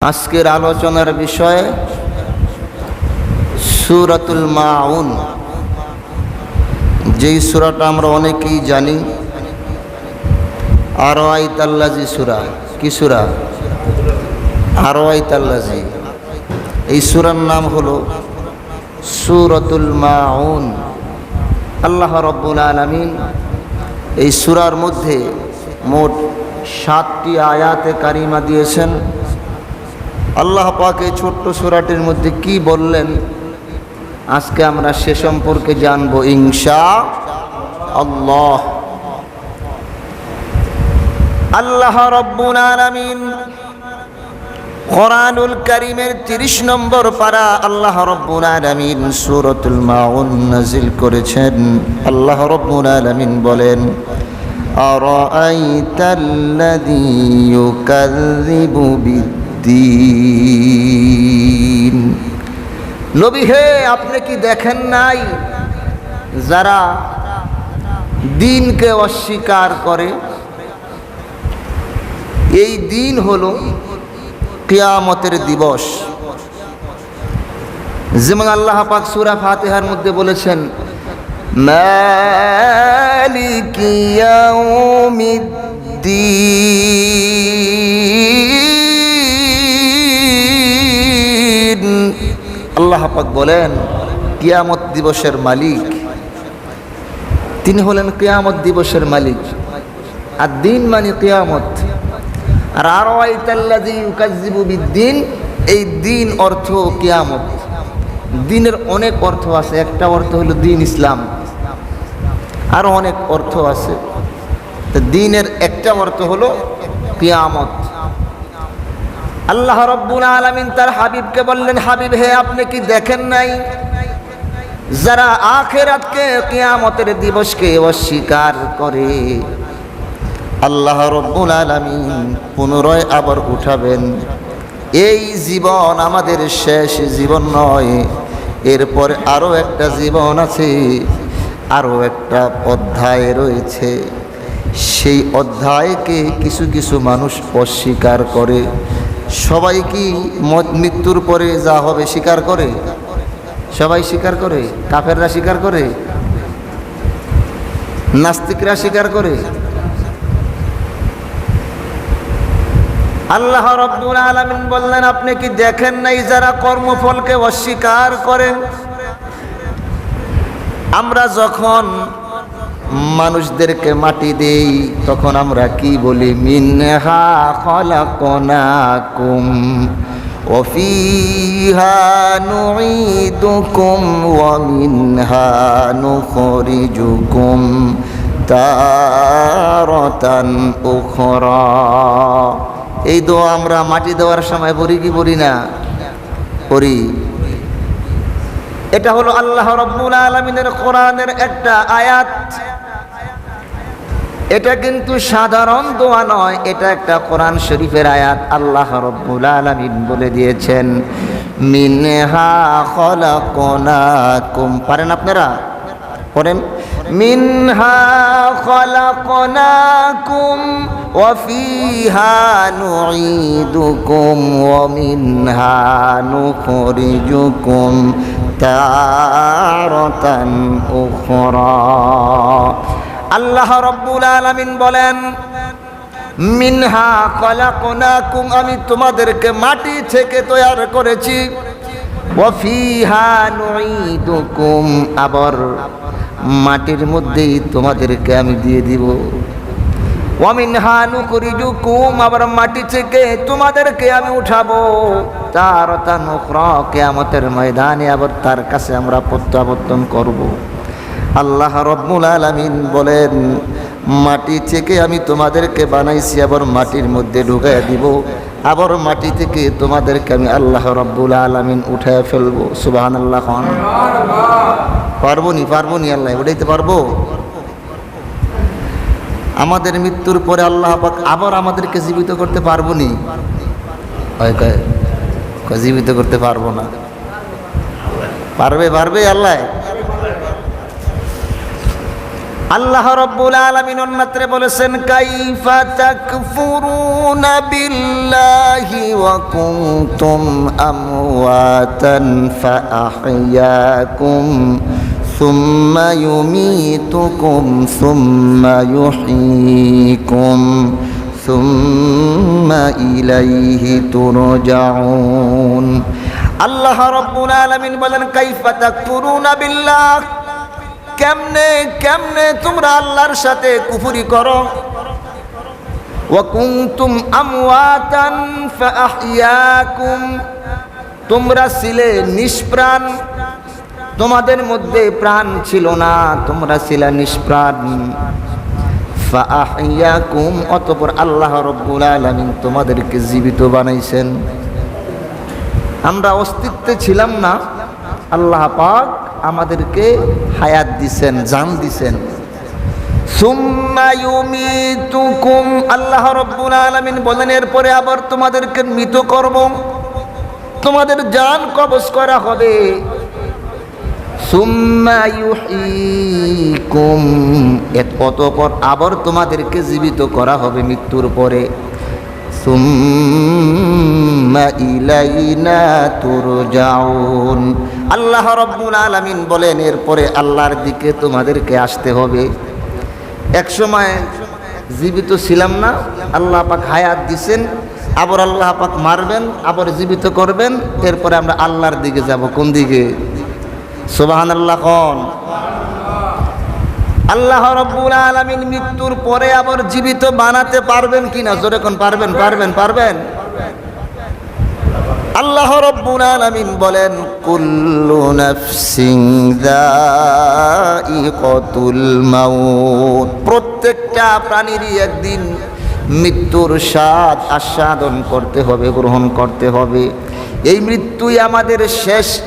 আজকের আলোচনার বিষয় সুরাতুল মাউন। যেই সুরাটা আমরা অনেকেই জানি। আরও আইতাল্লাজি সুরা। কি সুরা? আরও আইতাল্লাজি এই সুরার নাম হলো সুরতুল মাউন। আল্লাহ রব্বুল আলমিন এই সুরার মধ্যে মোট সাতটি আয়াতে কারিমা দিয়েছেন। আল্লাহ পাক ছোট্ট সুরাটির মধ্যে কি বললেন? আজকে আমরা সে সম্পর্কে জানব, ইনশা আল্লাহ। আল্লাহ রব্বুল আলামিন কোরআনুল কারিমের 30 নম্বর পারা আল্লাহ রব্বুল আলামিন সূরাতুল মাউন নাজিল করেছেন। আল্লাহ রব্বুল আলামিন বলেন, আরাআইতাল্লাযী ইউকাযযিবু বিদ্দীন নবী হে, আপনি কি দেখেন নাই যারা দিনকে অস্বীকার করে? এই দিন হলো কেয়ামতের দিবস। যেমন আল্লাহ পাক সূরা ফাতিহার মধ্যে বলেছেন, মালিকি আল্লাহ পাক বলেন, কিয়ামত দিবসের মালিক। তিনি হলেন কিয়ামত দিবসের মালিক। আর দিন মানে কিয়ামত। আর আরও বিদ্দিন, এই দিন অর্থ কিয়ামত। দিনের অনেক অর্থ আছে, একটা অর্থ হলো দিন ইসলাম। আরও অনেক অর্থ আছে। দিনের একটা অর্থ হলো কিয়ামত। আল্লাহ রব্বুল আলামিন তার হাবিবকে বললেন, হাবিব, হে, আপনি কি দেখেন নাই যারা আখেরাতকে, কেয়ামতের দিবসকে অস্বীকার করে? আল্লাহ রব্বুল আলামিন পুনরায় আবার উঠাবেন। এই জীবন আমাদের শেষ জীবন নয়, এরপর আরও একটা জীবন আছে আরও একটা অধ্যায় রয়েছে। সেই অধ্যায়কে কিছু কিছু মানুষ অস্বীকার করে। সবাই কি মত- মৃত্যুর পরে যা হবে স্বীকার করে? সবাই স্বীকার করে? কাফেররা স্বীকার করে? নাস্তিকরা স্বীকার করে? আল্লাহ রব্বুল আলামিন বললেন, আপনি কি দেখেন নাই যারা কর্মফলকে অস্বীকার করেন? আমরা যখন মানুষদেরকে মাটি দেই তখন আমরা কি বলি মিনহা খলাকনাকুম وفيها نعيدكم ومنها نخرجكم تارة أخرى এই দোয়া আমরা মাটি দেওয়ার সময় পড়ি কি পড়ি না পড়ি এটা হলো আল্লাহ রব্বুল আলমিনের কোরআনের একটা আয়াত এটা কিন্তু সাধারণ দোয়া নয় এটা একটা কোরআন শরীফের আয়াত আল্লাহ রব্বুল আলমিন বলে দিয়েছেন মিনহা খলাকনাকুম পারেন আপনারা পড়েন মিনহা খলাকনাকুম وفيها نعيدكم ومنها نخرجكم تارة أخرى আল্লাহ রব্বুল আলামিন বলেন, মিনহা কলাকনাকুম আমি তোমাদেরকে মাটি থেকে তৈরি করেছি। আবার মাটির মধ্যেই তোমাদেরকে আমি দিয়ে দিব। আবার মাটি থেকে তোমাদেরকে আমি উঠাবো। তার কিয়ামতের ময়দানে আবার তার কাছে আমরা প্রত্যাবর্তন করব। আল্লাহ রব্বুল আলামিন বলেন, মাটি থেকে আমি তোমাদেরকে বানাইছি, আবার মাটির মধ্যে ঢুকাই দিব। আবার মাটি থেকে তোমাদেরকে আমি আল্লাহ রব্বুল আলামিন উঠায় ফেলব। সুবাহান আল্লাহ খান পারব নি? পারব নি আল্লাহ? উঠাইতে পারব? আমাদের মৃত্যুর পরে আল্লাহ আবার আমাদেরকে জীবিত করতে পারব নি? জীবিত করতে পারব না। পারবে পারবে আল্লাহ? আল্লাহ রব্বুল আলামিন অন্যত্রে বলেছেন, কাইফা তাকফুরুনা বিল্লাহি ওয়া কুনতুম আমওয়াতান ফাআহইয়াকুম সুম্মা ইউমীতুকুম সুম্মা ইউহয়ীকুম সুম্মা ইলাইহি তুরজাউন। আল্লাহ রব্বুল আলামিন বলেন, কাইফা তাকফুরুনা বিল্লাহ। কেমনে কেমনে তোমরা আল্লাহর সাথে কুফুরি করো? ওয়াকুনতুম আমওয়াতান ফাআহইয়াকুম। তোমরা ছিলে নিষ্প্রাণ। তোমাদের মধ্যে প্রাণ ছিল না, তোমরা ছিলে নিষ্প্রাণ। ফাআহইয়াকুম, অতঃপর আল্লাহ রব্বুল আলামিন তোমাদেরকে জীবিত বানাইছেন। আমরা অস্তিত্বে ছিলাম না, আল্লাহ পাক আমাদেরকে হায়াত দিছেন, জান দিছেন। আল্লাহ রব্বুল আলামিন বলেন, এরপরে আবার তোমাদেরকে মৃত করব। তোমাদের জান কবজ করা হবে। অতঃপর আবার তোমাদেরকে জীবিত করা হবে মৃত্যুর পরে। তুরজাউন আল্লাহ রব্বুল আলামিন বলেন, এরপরে আল্লাহর দিকে তোমাদেরকে আসতে হবে। এক সময় জীবিত ছিলাম না, আল্লাহ পাক হায়াত দিছেন, আবার আল্লাহ পাক মারবেন, আবার জীবিত করবেন, এরপরে আমরা আল্লাহর দিকে যাব। কোন দিকে? সুবাহান আল্লাহ কন? আল্লাহ রব্বুল আলামিন মৃত্যুর পরে আবার জীবিত বানাতে পারবেন কিনা? জোরে কোন, পারবেন পারবেন পারবেন? আল্লাহ রব্বুল আলামিন বলেন, কুল্লু নাফসিন যায়িকাতুল মাউত। প্রত্যেকটা প্রাণীরই একদিন মৃত্যুর স্বাদ আস্বাদন করতে হবে, গ্রহণ করতে হবে। এই মৃত্যুই আমাদের শেষ,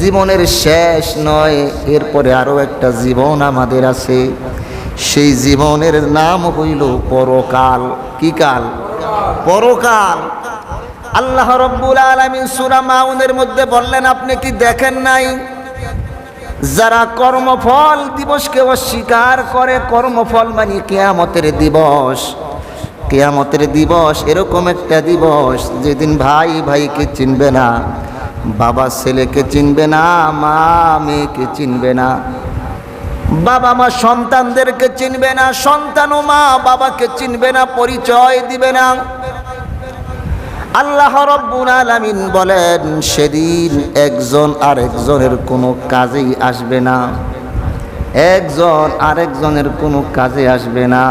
জীবনের শেষ নয়, এরপরে আরও একটা জীবন আমাদের আছে। সেই জীবনের নাম হইল পরকাল। কি কাল? পরকাল। আল্লাহ রব্বুল আলমিন সুরা মাউনের মধ্যে বললেন, আপনি কি দেখেন নাই? যারা কর্মফল দিবসকে অস্বীকার করে, কর্মফল মানে কেয়ামতের দিবস। কেয়ামতের দিবস এরকম একটা দিবস, যেদিন ভাই ভাইকে চিনবে না, বাবা ছেলেকে চিনবে না, মা মেয়েকে চিনবে না, বাবা মা সন্তানদেরকে চিনবে না সন্তানও মা বাবাকে চিনবে না, পরিচয় দিবে না। আল্লাহ রব্বুল আলামিন বলেন, সেদিন একজন আরেকজনের কোনো কাজেই আসবে না। একজন আরেকজনের কোনো কাজে আসবে না।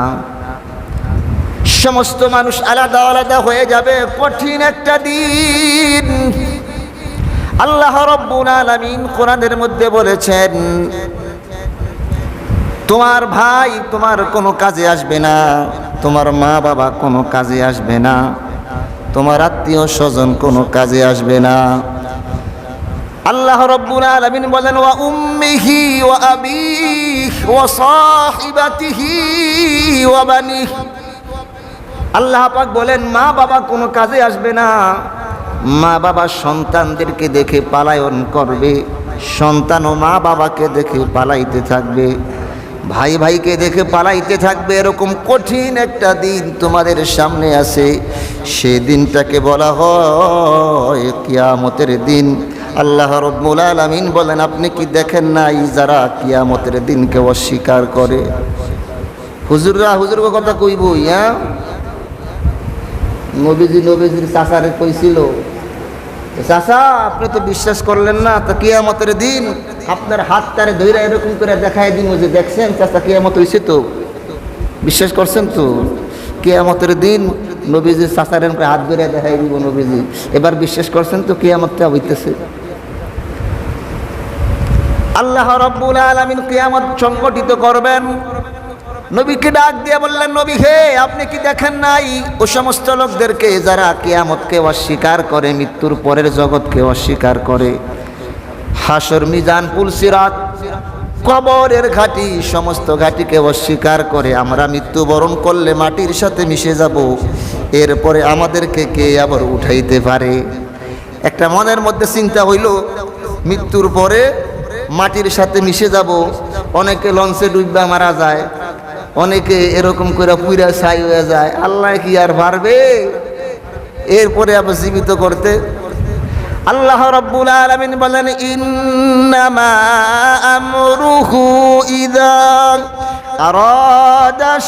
সমস্ত মানুষ আলাদা আলাদা হয়ে যাবে, কঠিন একটা দিন। আল্লাহ রব্বুল আলামিন কোরআনের মধ্যে বলেছেন, তোমার ভাই তোমার কোনো কাজে আসবে না, তোমার মা বাবা কোনো কাজে আসবে না। তোমার আত্মীয় স্বজন কোনো কাজে আসবে না। আল্লাহ রব্বুল আলামিন বলেন, ওয়া উম্মিহি ওয়া আবিহি ওয়া সাহিবাতিহি ওয়া বানিহি। আল্লাহ পাক বলেন, মা বাবা কোনো কাজে আসবে না। মা বাবা সন্তানদেরকে দেখে পালায়ন করবে, সন্তান ও মা বাবাকে দেখে পালাইতে থাকবে। ভাই ভাইকে দেখে পালাইতে থাকবে এরকম কঠিন একটা দিন তোমাদের সামনে আছে। সেই দিনটাকে বলা হয় কিয়ামতের দিন। আল্লাহ রব্বুল আলামিন বলেন, আপনি কি দেখেন নাই যারা কিয়ামতের দিনকে অস্বীকার করে? হুজুররা হুজুর কথা কইব ইয়া নবীজি নবীজির চাচারে কইছিল চাচা, আপনি তো বিশ্বাস করলেন না, তো কিয়ামতের দিন আপনার হাত তারে ধৈরা এরকম করে দেখাই দিন যে দেখছেন চাচা, কিয়ামত হয়েছে তো। বিশ্বাস করছেন তো? কিয়ামতের দিন নবীজি চাচার এরকম করে হাত ধরে দেখাই দিব নবীজি। এবার বিশ্বাস করছেন তো কিয়ামতটা হইতেছে? আল্লাহ রব্বুল আলামিন কিয়ামত সংগঠিত করবেন। নবীকে ডাক দিয়ে বললেন, নবী হে, আপনি কি দেখেন নাই? ও সমস্ত লোকদেরকে যারা কেয়ামতকে অস্বীকার করে, মৃত্যুর পরের জগৎকে অস্বীকার করে। হাসর, মিজান পুলসিরাত কবরের ঘাটি, সমস্ত ঘাটিকে অস্বীকার করে, আমরা মৃত্যুবরণ করলে মাটির সাথে মিশে যাব। এরপরে আমাদেরকে কে আবার উঠাইতে পারে? একটা মনের মধ্যে চিন্তা হইল, মৃত্যুর পরে মাটির সাথে মিশে যাব, অনেকে লঞ্চে ডুববা মারা যায় অনেকে এরকম করে পুইরা ছাই হয়ে যায়। আল্লাহ কি আর পারবে? এরপরে আবার জীবিত করতে। আল্লাহ রব্বুল আলামিন বলেন, ইন্নামা আমরুহু ইদা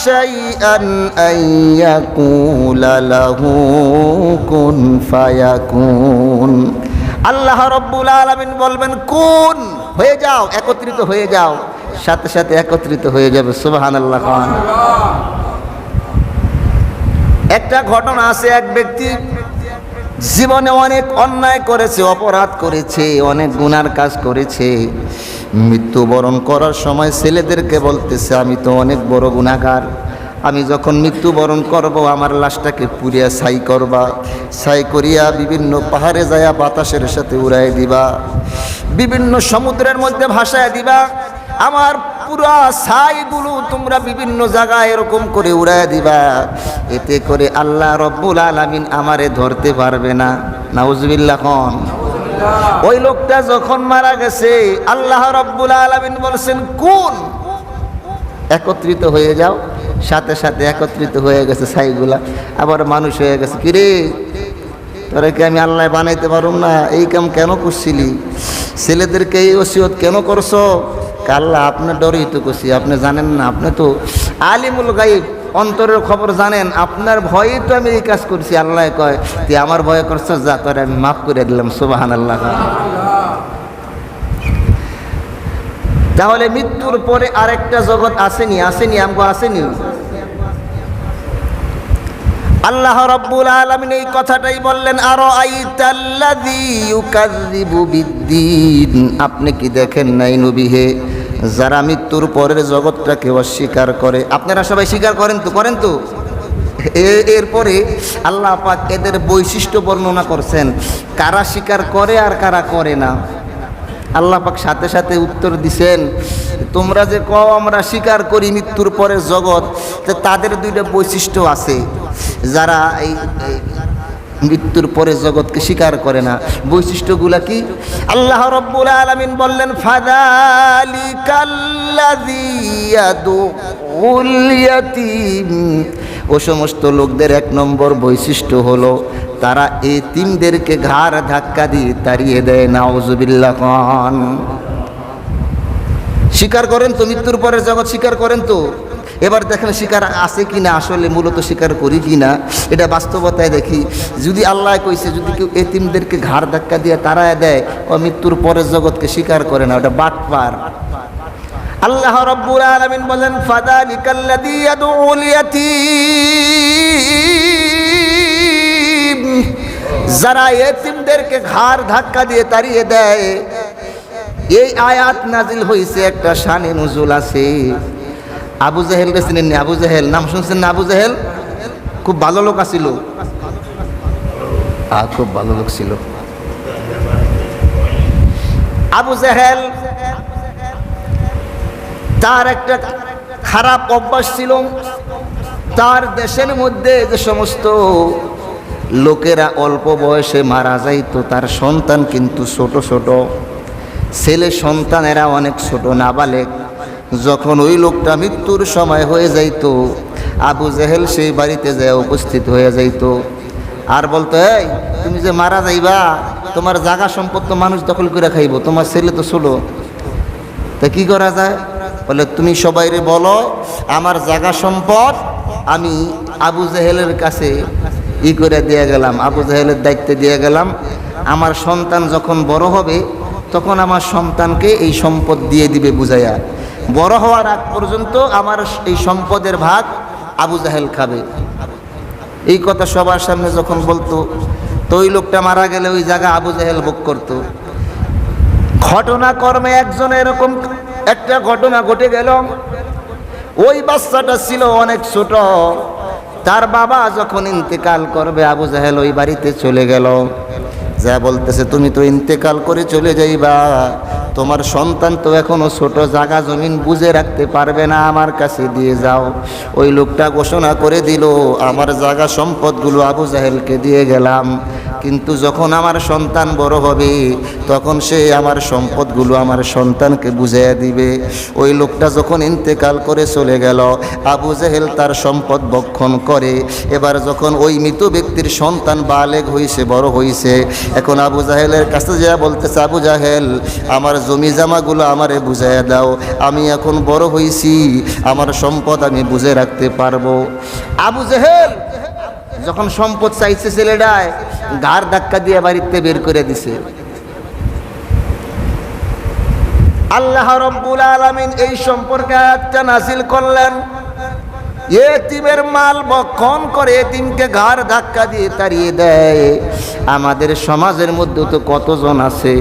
শাইআন আন ইয়াকুলা লাহু কুন ফায়াকুন। আল্লাহ রব্বুল আলামিন বলবেন, কোন, হয়ে যাও, একত্রিত হয়ে যাও। সাথে সাথে একত্রিত হয়ে যাবে, সুবহানাল্লাহ খান। একটা ঘটনা আছে, এক ব্যক্তি জীবনে অনেক অন্যায় করেছে, অপরাধ করেছে, অনেক গুনার কাজ করেছে। মৃত্যুবরণ করার সময় ছেলেদেরকে বলতেছে, আমি তো অনেক বড় গুণাগার আমি যখন মৃত্যুবরণ করব, আমার লাশটাকে পুড়িয়া ছাই করবা, ছাই করিয়া বিভিন্ন পাহাড়ে যায়া বাতাসের সাথে উড়াই দিবা, বিভিন্ন সমুদ্রের মধ্যে ভাসায় দিবা। আমার পুরা ছাইগুলো তোমরা বিভিন্ন জায়গায় এরকম করে উড়ায় দিবা। এতে করে আল্লাহ রব্বুল আলামিন আমারে ধরতে পারবে না। নাউজবিল্লা খন ওই লোকটা যখন মারা গেছে, আল্লাহ রব্বুল আলামিন বলছেন, কোন? একত্রিত হয়ে যাও। সাথে সাথে একত্রিত হয়ে গেছে ছাইগুলা। আবার মানুষ হয়ে গেছে কিরে তোরা কি আমি আল্লাহ বানাইতে পারুম না? এই কাম কেন করছিলি? ছেলেদেরকে এই ওসিয়ত কেন করছ? কাল্লা আপনার ডরেই তো করছি আপনি জানেন না, আপনি তো আলিমুল গাইব অন্তরের খবর জানেন, আপনার ভয়েই তো আমি এই কাজ করছি, আল্লাহ কয়, তুই আমার ভয় করছ যা, তোরে আমি মাফ করে দিলাম সুবাহান আল্লাহ তাহলে মৃত্যুর পরে আরেকটা জগৎ আসেনি আসেনি, আমগো আসেনি। আল্লাহ রব্বুল আলামিন এই কথাটাই বললেন আরও আপনি কি দেখেন নাই নবী হে? যারা মৃত্যুর পরের জগৎটাকে অস্বীকার করে। আপনারা সবাই স্বীকার করেন তো? করেন তো? এরপরে আল্লাহ পাক এদের বৈশিষ্ট্য বর্ণনা করছেন, কারা স্বীকার করে আর কারা করে না। আল্লাহ পাক সাথে সাথে উত্তর দিছেন, তোমরা যে কও আমরা স্বীকার করি মৃত্যুর পরের জগৎ তাদের দুইটা বৈশিষ্ট্য আছে। যারা এই মৃত্যুর পরে জগৎকে স্বীকার করে না। বৈশিষ্ট্যগুলা কি? আল্লাহ রব্বুল আলামিন বললেন ও সমস্ত লোকদের এক নম্বর বৈশিষ্ট্য হলো, তারা এই তিনদেরকে ঘাড় ধাক্কা দিয়ে তাড়িয়ে দেয়। নাউজুবিল্লাহ খান স্বীকার করেন তো, মৃত্যুর পরের জগৎ স্বীকার করেন তো? এবার দেখেন শিকার আছে কি না আসলে মূলত স্বীকার করি কি না এটা বাস্তবতায় দেখি। যদি আল্লাহ কইছে, যদি কেউ এতিমদেরকে ঘাড় ধাক্কা দিয়ে তারায় দেয়, ও মৃত্যুর পরের জগৎকে স্বীকার করে না, ওটা বাটপার আল্লাহ রব্বুল আলামিন বলেন ফাদালিকাল্লাযী ইয়াদউল ইয়াতীম। যারা এতিমদেরকে ঘাড় ধাক্কা দিয়ে তাড়িয়ে দেয়, এই আয়াত নাজিল হইছে একটা শানে নজুল আছে। আবু জাহেল চিনেন নি? আবু জাহেল। নাম শুনছেন না আবু জাহেল? খুব ভালো লোক আছিল। আ খুব ভালো লোক ছিল। আবু জাহেল, তার একটা খারাপ অভ্যাস ছিল। তার দেশের মধ্যে যে সমস্ত লোকেরা অল্প বয়সে মারা যাইতো, তার সন্তান কিন্তু ছোট ছোট। ছেলে সন্তানেরা অনেক ছোট, নাবালেক। যখন ওই লোকটা মৃত্যুর সময় হয়ে যাইত, আবু জাহেল সেই বাড়িতে যায় উপস্থিত হয়ে যাইত। আর বলতো, এই, তুমি যে মারা যাইবা, তোমার জাগা সম্পদ তো মানুষ দখল করে খাইব, তোমার ছেলে তো ছোট তা কি করা যায়? বলে, তুমি সবাইরে বলো, আমার জাগা সম্পদ আমি আবু জাহেলের কাছে ই করে দিয়ে গেলাম, আবু জাহেলের দায়িত্বে দিয়ে গেলাম। আমার সন্তান যখন বড় হবে, তখন আমার সন্তানকে এই সম্পদ দিয়ে দিবে বুঝাইয়া। বড় হওয়ার আগ পর্যন্ত আমার এই সম্পদের ভাগ আবু জাহেল খাবে। এই কথা সবার সামনে যখন বলতো, তো ওই লোকটা মারা গেলে ওই জায়গা আবু জাহেল ভোগ করতো। ঘটনাকর্মে একজন এরকম একটা ঘটনা ঘটে গেল। ওই বাচ্চাটা ছিল অনেক ছোট। তার বাবা যখন ইন্তেকাল করবে, আবু জাহেল ওই বাড়িতে চলে গেল। যা বলতেছে, তুমি তো ইন্তেকাল করে চলে যাইবা। তোমার সন্তান তো এখনও ছোট জায়গা জমিন বুঝে রাখতে পারবে না, আমার কাছে দিয়ে যাও। ওই লোকটা ঘোষণা করে দিল, আমার জায়গা সম্পদগুলো আবু জাহেলকে দিয়ে গেলাম। কিন্তু যখন আমার সন্তান বড় হবে, তখন সে আমার সম্পদগুলো আমার সন্তানকে বুঝাইয়া দিবে। ওই লোকটা যখন ইন্তেকাল করে চলে গেল, আবু জেহেল তার সম্পদ বক্ষণ করে। এবার যখন ওই মৃত ব্যক্তির সন্তান বালেগ হইছে, বড় হইছে, এখন আবু জাহেলের কাছে যা বলতেছে, আবু জাহেল, আমার জমি জামাগুলো আমারে বুঝাইয়া দাও। আমি এখন বড় হইছি, আমার সম্পদ আমি বুঝে রাখতে পারব। আবু জেহেল যখন সম্পদ চাইছে ছেলেটায় ঘাড় ধাক্কা দিয়ে বাড়িতে বের করে দিছে। আল্লাহ রব্বুল আলামিন এই সম্পর্কে একটা নাসিল করলেন। এতিমের মাল বক্ষণ করে এতিমকে ঘাড় ধাক্কা দিয়ে তাড়িয়ে দেয়। আমাদের সমাজের মধ্যে তো কতজন আছে?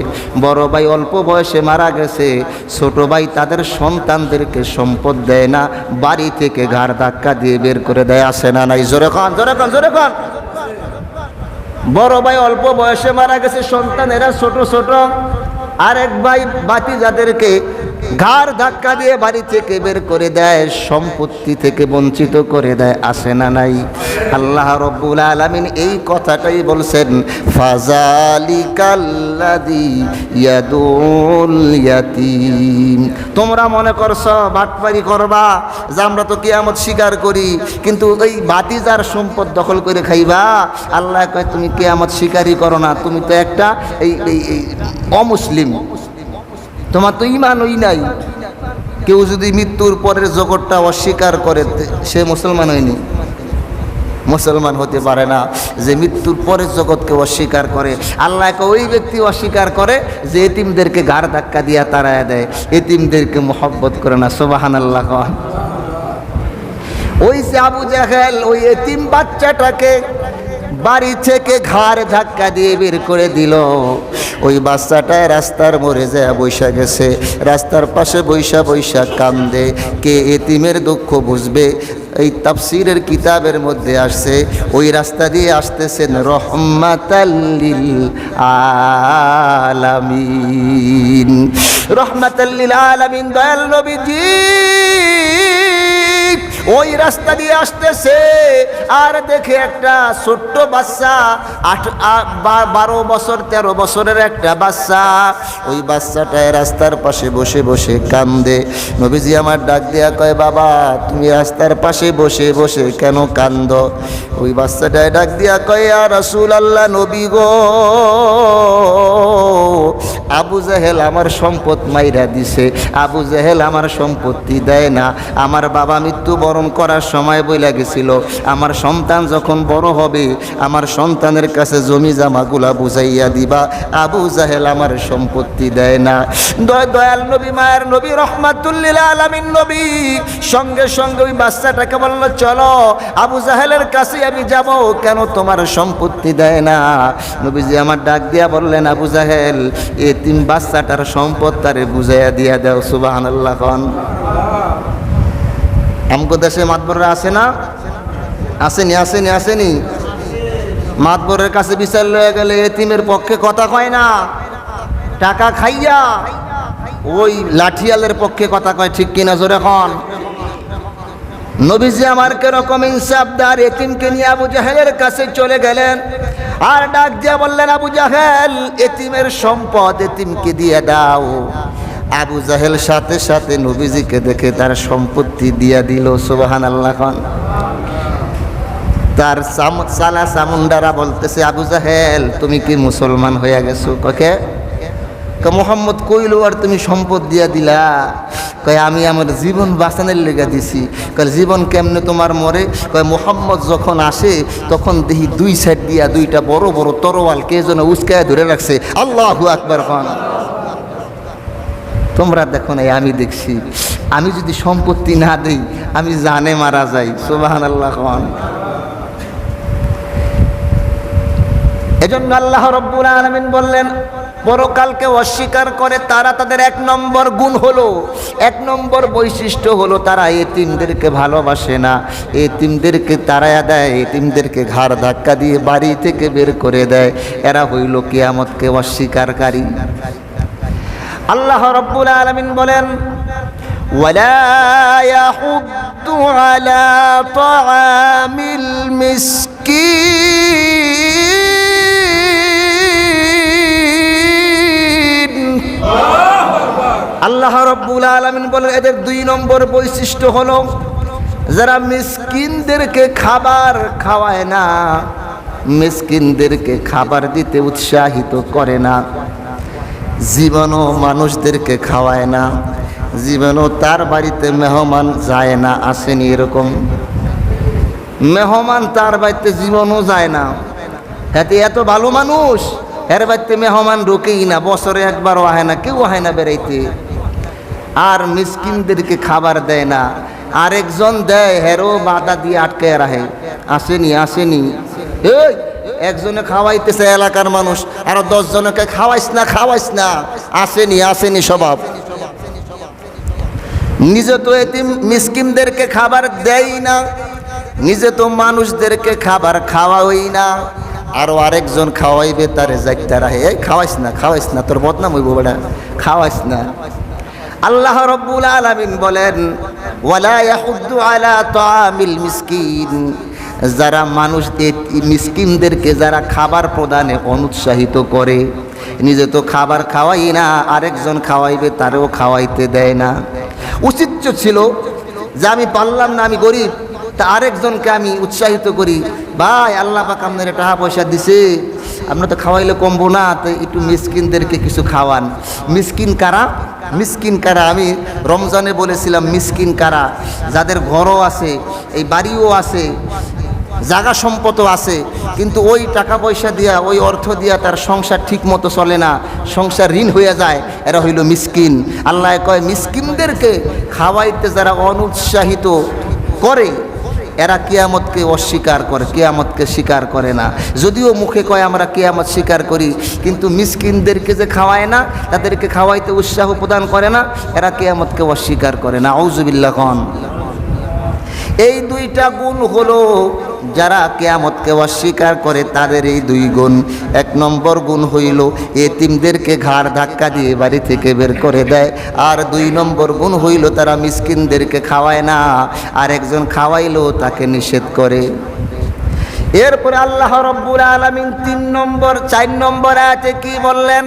বড় ভাই অল্প বয়সে মারা গেছে, ছোট ভাই তাদের সন্তানদেরকে সম্পদ দেয় না, বাড়ি থেকে ঘাড় ধাক্কা দিয়ে বের করে দেয় আসে না নাই? জোরে খান জোরে খান জোরে খান বড় ভাই অল্প বয়সে মারা গেছে সন্তানেরা ছোট ছোট। আরেক ভাই বাতি যাদেরকে ঘাড় ধাক্কা দিয়ে বাড়ি থেকে বের করে দেয়, সম্পত্তি থেকে বঞ্চিত করে দেয়, আসে না নাই? আল্লাহ রব্বুল আলামিন এই কথাটাই বলছেন ফাজালিকাল্লাদি ইয়াদুল ইয়াতিম। তোমরা মনে করছ, বাটপারি করবা, যে আমরা তো কিয়ামত স্বীকার করি, কিন্তু ওই বাতিজার সম্পদ দখল করে খাইবা? আল্লাহ কয়, তুমি কিয়ামত স্বীকারই করো না, তুমি তো একটা এই এই এই অমুসলিম। তোমার তো ইমান ওই নাই। কেউ যদি মৃত্যুর পরের জগৎটা অস্বীকার করে সে মুসলমান হয়নি। মুসলমান হতে পারে না যে মৃত্যুর পরের জগৎকে অস্বীকার করে। আল্লাহকে ওই ব্যক্তি অস্বীকার করে যে এতিমদেরকে ঘাড় ধাক্কা দিয়া তাড়ায় দেয়। এতিমদেরকে মোহব্বত করে না সোবাহান আল্লাহ ওই যে আবু জাহেল, ওই এতিম বাচ্চাটাকে বাড়ি থেকে ঘাড় ধাক্কা দিয়ে বের করে দিল। ওই বাচ্চাটায় রাস্তার মরে যায় বৈশা গেছে। রাস্তার পাশে বৈশা বৈশা কান্দে। কে এতিমের দুঃখ বুঝবে? এই তাফসিরের কিতাবের মধ্যে আসছে, ওই রাস্তা দিয়ে আসতেছেন রহমাতাল্লিল আলামিন। রহমাতাল্লিল আলামিন, দয়াল নবীজি। ওই রাস্তা দিয়ে আসতেছে। আর দেখে একটা ছোট্ট বাচ্চা, আট বারো বছর, তেরো বছরের একটা বাচ্চা। ওই বাচ্চাটায় রাস্তার পাশে বসে বসে কান্দে। নবীজি আমার ডাক দিয়া কয়, বাবা, তুমি রাস্তার পাশে বসে বসে কেন কান্দ? ওই বাচ্চাটায় ডাক দিয়া কয় আর রাসূল আল্লাহ নবী গো, আবু জাহেল আমার সম্পদ মাইরা দিছে। আবু জাহেল আমার সম্পত্তি দেয় না। আমার বাবা মৃত্যুবরণ করার সময় বইলা গেছিল, আমার সন্তান যখন বড় হবে, আমার সন্তানের কাছে জমি জামাগুলা বুঝাইয়া দিবা। আবু জাহেল আমার সম্পত্তি দেয় না। দয় দয়াল নবী, মায়ের নবী, রহমাতুল্লিল আলামিন নবী, সঙ্গে সঙ্গে ওই বাচ্চাটাকে বলল, চলো, আবু জাহেলের কাছে আমি যাব, কেন তোমার সম্পত্তি দেয় না? নবীজি আমার ডাক দিয়া বললেন, আবু জাহেল এ তিন বাচ্চাটার সম্পদ তারে বুঝাইয়া দিয়া দাও সুবাহান আল্লাহ খান আমগো দেশে মাতবররা আছে না? আসেনি আসেনি আসেনি। মাতবরের কাছে বিচার লয়ে গেলে এতিমের পক্ষে কথা কয় না। টাকা খাইয়া ওই লাঠিয়ালের পক্ষে কথা কয়, ঠিক কিনা জোরে কন? নবীজি আমার কেরকম ইনসাফদার এতিমকে নিয়ে আবু জাহেলের কাছে চলে গেলেন। আর ডাক দিয়া বললেন, আবু জাহেল, এতিমের সম্পদ এতিমকে দিয়ে দাও। আবু জাহেল সাথে সাথে নবীজিকে দেখে তার সম্পত্তি দিয়া দিল সুবাহান আল্লাহ খান। তার সালা সামুন্ডারা বলতেছে, আবু জাহেল, তুমি কি মুসলমান হইয়া গেছো? ককে মোহাম্মদ কইল, আর তুমি সম্পদ দিয়া দিলা। কয়, আমি আমার জীবন বাঁচানোর লেগে দিছি। কয়, জীবন কেমনে তোমার মরে? কয়, মোহাম্মদ যখন আসে, তখন দেখি দুই সাইড দিয়া দুইটা বড় বড় তরোয়াল কে যেন উস্কায় ধরে রাখছে। আল্লাহু আকবার খান। তোমরা দেখো নাই আমি দেখছি। আমি যদি সম্পত্তি না দেই, আমি জানে মারা যাই। সুবাহান আল্লাহ খান এজন্য আল্লাহ রব্বুল আলমিন বললেন, পরকালকে অস্বীকার করে তারা তাদের এক নম্বর গুণ হলো, এক নম্বর বৈশিষ্ট্য হলো তারা এতিমদেরকে ভালোবাসে না। এতিমদেরকে তারায়া দেয়, এতিমদেরকে ঘাড় ধাক্কা দিয়ে বাড়ি থেকে বের করে দেয়। এরা হইল কিয়ামতকে অস্বীকারী আল্লাহ রব্বুল আলমিন বলেন আল্লাহ রব্বুল আলমিন বলেন, এদের দুই নম্বর বৈশিষ্ট্য হলো, যারা মিসকিনদেরকে খাবার খাওয়ায় না, মিসকিনদেরকে খাবার দিতে উৎসাহিত করে না। জীবনও মানুষদেরকে খাওয়ায় না, জীবনও তার বাড়িতে মেহমান যায় না, আসেনি এরকম। মেহমান তার বাড়িতে জীবনও যায় না। এতে এত ভালো মানুষ, এর বাড়িতে মেহমান ঢোকেই না, বছরে একবারও আহে না, কেউ আহে না বেড়াইতে। আর মিসকিনদেরকে খাবার দেয় না। আরেকজন দেয়, হেরো বাধা দিয়ে আটকে রাখে। আসেনি আসেনি। এই একজনে খাওয়াইতেছে এলাকার মানুষ, আরও দশ জনকে খাওয়াইস না খাওয়াইস না। আসেনি আসেনি স্বভাব। নিজে তো এতিম মিসকিনদেরকে খাবার দেয় না, নিজে তো মানুষদেরকে খাবার খাওয়াই না। আরও আরেকজন খাওয়াইবে, তারে যাইতে রাহে খাওয়াইস না খাওয়াইস না, তোর বদনাম হইব বেড়া খাওয়াইস না। আল্লাহ রব্বুল আলামিন বলেন, ওয়ালা ইয়াহুদ্দু আলা তাআমিল মিসকিন। যারা মানুষ মিসকিনদেরকে যারা খাবার প্রদানে অনুৎসাহিত করে, নিজে তো খাবার খাওয়াই না, আরেকজন খাওয়াইবে তারেও খাওয়াইতে দেয় না। উচিত ছিল যে আমি পারলাম না, আমি গরিব, তা আরেকজনকে আমি উৎসাহিত করি, ভাই, আল্লাহ পাক আপনার টাকা পয়সা দিছে, আমরা তো খাওয়াইলে কমবো না, তো একটু মিসকিনদেরকে কিছু খাওয়ান। মিসকিন কারা? মিসকিন কারা? আমি রমজানে বলেছিলাম, মিসকিন কারা? যাদের ঘরও আছে, এই বাড়িও আছে জাগা সম্পদও আছে, কিন্তু ওই টাকা পয়সা দিয়া, ওই অর্থ দিয়া তার সংসার ঠিক মতো চলে না। সংসার ঋণ হয়ে যায়, এরা হইল মিসকিন। আল্লাহ কয়, মিসকিনদেরকে খাওয়াইতে যারা অনুৎসাহিত করে, এরা কেয়ামতকে অস্বীকার করে, কেয়ামতকে স্বীকার করে না। যদিও মুখে কয়, আমরা কেয়ামত স্বীকার করি, কিন্তু মিসকিনদেরকে যে খাওয়ায় না, তাদেরকে খাওয়াইতে উৎসাহ প্রদান করে না, এরা কেয়ামতকে অস্বীকার করে না। আউজুবিল্লা খান এই দুইটা গুণ হলো যারা কেয়ামতকে অস্বীকার করে, তাদের এই দুই গুণ। এক নম্বর গুণ হইল, এতিমদেরকে ঘাড় ধাক্কা দিয়ে বাড়ি থেকে বের করে দেয়। আর দুই নম্বর গুণ হইল, তারা মিসকিনদেরকে খাওয়ায় না। আর একজন খাওয়াইলেও তাকে নিষেধ করে। এরপরে আল্লাহ রব্বুল আলমিন তিন নম্বর, চার নম্বর আয়াতে কি বললেন?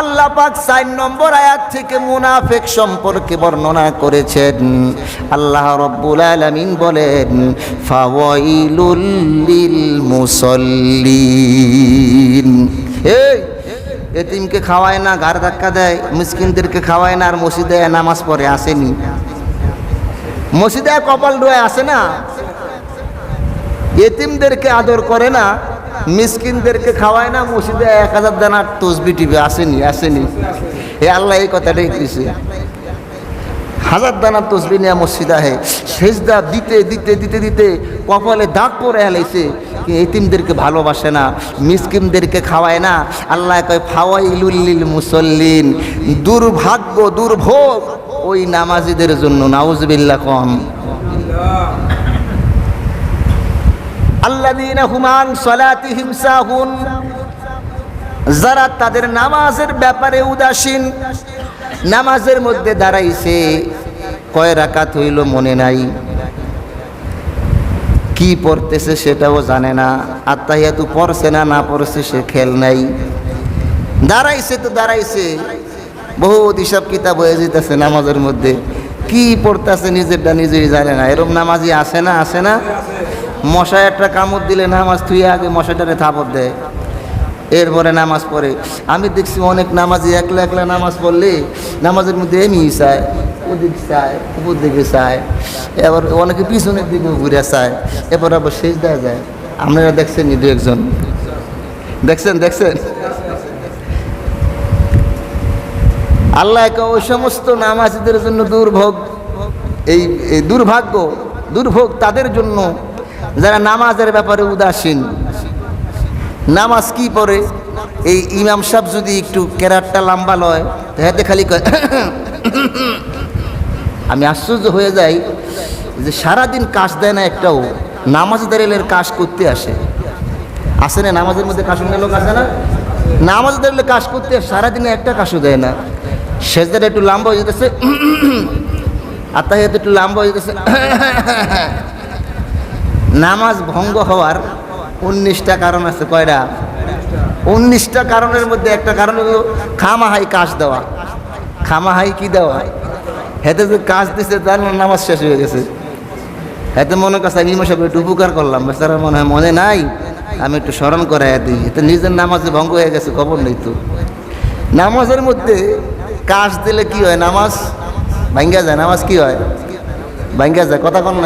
আল্লাহ পাক চার নম্বর আয়াত থেকে মুনাফেক সম্পর্কে বর্ণনা করেছেন। আল্লাহ রব্বুল আলামিন বলেন, ফাওয়াইলুল লিল মুসল্লিন এই এতিমকে খাওয়ায় না, ঘাড় ধাক্কা দেয়, মিসকিনদেরকে খাওয়ায় না, আর মসজিদে নামাজ পড়ে আসেনি। মসজিদে কপাল ডোয়ে আসে না। এতিমদেরকে আদর করে না। মিসকিনদেরকে খাওয়ায় না, মসজিদে এক হাজার দানার তসবি টিভি আসেনি আসেনি। এ আল্লাহ, এই কথাটাই কইছে হাজার দানার তসবি নিয়ে মসজিদ আহে, সেজদা দিতে দিতে দিতে দিতে কপালে দাগ পরে হেলাইছে এতিমদেরকে ভালোবাসে না, মিসকিনদেরকে খাওয়ায় না। আল্লাহ কয় ফাওয়াইলুল্লিল মুসল্লিন, দুর্ভাগ্য, দুর্ভোগ, ওই নামাজিদের জন্য নাউজবিল্লা কম। হুমান সালাতিহিম সাহুন। যারা তাদের নামাজের ব্যাপারে উদাসীন, নামাজের মধ্যে দাঁড়াইছে, কয় রাকাত হইল মনে নাই। কি পড়তেছে সেটাও জানে না আত্মাহিয়াতু পড়ছে না না পড়ছে সে খেল নাই। দাঁড়াইছে তো দাঁড়াইছে বহু হিসাব কিতাব হয়ে যেতেছে নামাজের মধ্যে। কি পড়তেছে নিজেরটা নিজেই জানে না, এরম নামাজি আসে না আসে না? মশায় একটা কামড় দিলে নামাজ থুয়ে আগে মশাটারে থাপড় দেয়। এরপরে নামাজ পড়ে। আমি দেখছি অনেক নামাজি একলা একলা নামাজ পড়লে নামাজের মধ্যে এমনি চায়, ওদিক চায়, উপর দিকে চায়, এবার অনেকে পিছনের দিকে ঘুরে চায়, এরপর আবার শেষ দেওয়া যায়। আপনারা দেখছেন দু একজন? দেখছেন দেখছেন? আল্লাহ ওই সমস্ত নামাজিদের জন্য দুর্ভোগ এই দুর্ভাগ্য, দুর্ভোগ তাদের জন্য যারা নামাজের ব্যাপারে উদাসীন, নামাজ কি পড়ে? এই ইমাম সাহেব যদি একটু কেরাটটা লম্বা লয় হাতে খালি কয়, আমি আশ্চর্য হয়ে যাই যে সারাদিন কাজ দেয় না একটাও নামাজ দাঁড়িয়ে কাজ করতে আসে। আসে না নামাজের মধ্যে কাশ লোক আসে না? নামাজ দাঁড়িয়ে কাজ করতে সারাদিনে একটা কাশও দেয় না। সেজদাটা একটু লম্বা হয়ে যেতেছে, আর তাই একটু লম্বা হয়ে যেতেছে নামাজ ভঙ্গ হওয়ার উনিশটা কারণ আছে, কয়টা? উনিশটা কারণের মধ্যে একটা কারণ হলো খামাহাই কাশ দেওয়া। খামাহাই কি দেওয়া? হেতে যে কাজ দিছে তার নামাজ শেষ হয়ে গেছে। এতে মনে করছে, আমি মশাই একটু উপকার করলাম বেচারা মনে হয় মনে নাই। আমি একটু স্মরণ করাই দিই। এতে নিজের নামাজে ভঙ্গ হয়ে গেছে, খবর নেই তো। নামাজের মধ্যে কাজ দিলে কি হয়? নামাজ ভাঙ্গা যায়, নামাজ কি হয়? ভাঙ্গা যায়, কথা কন।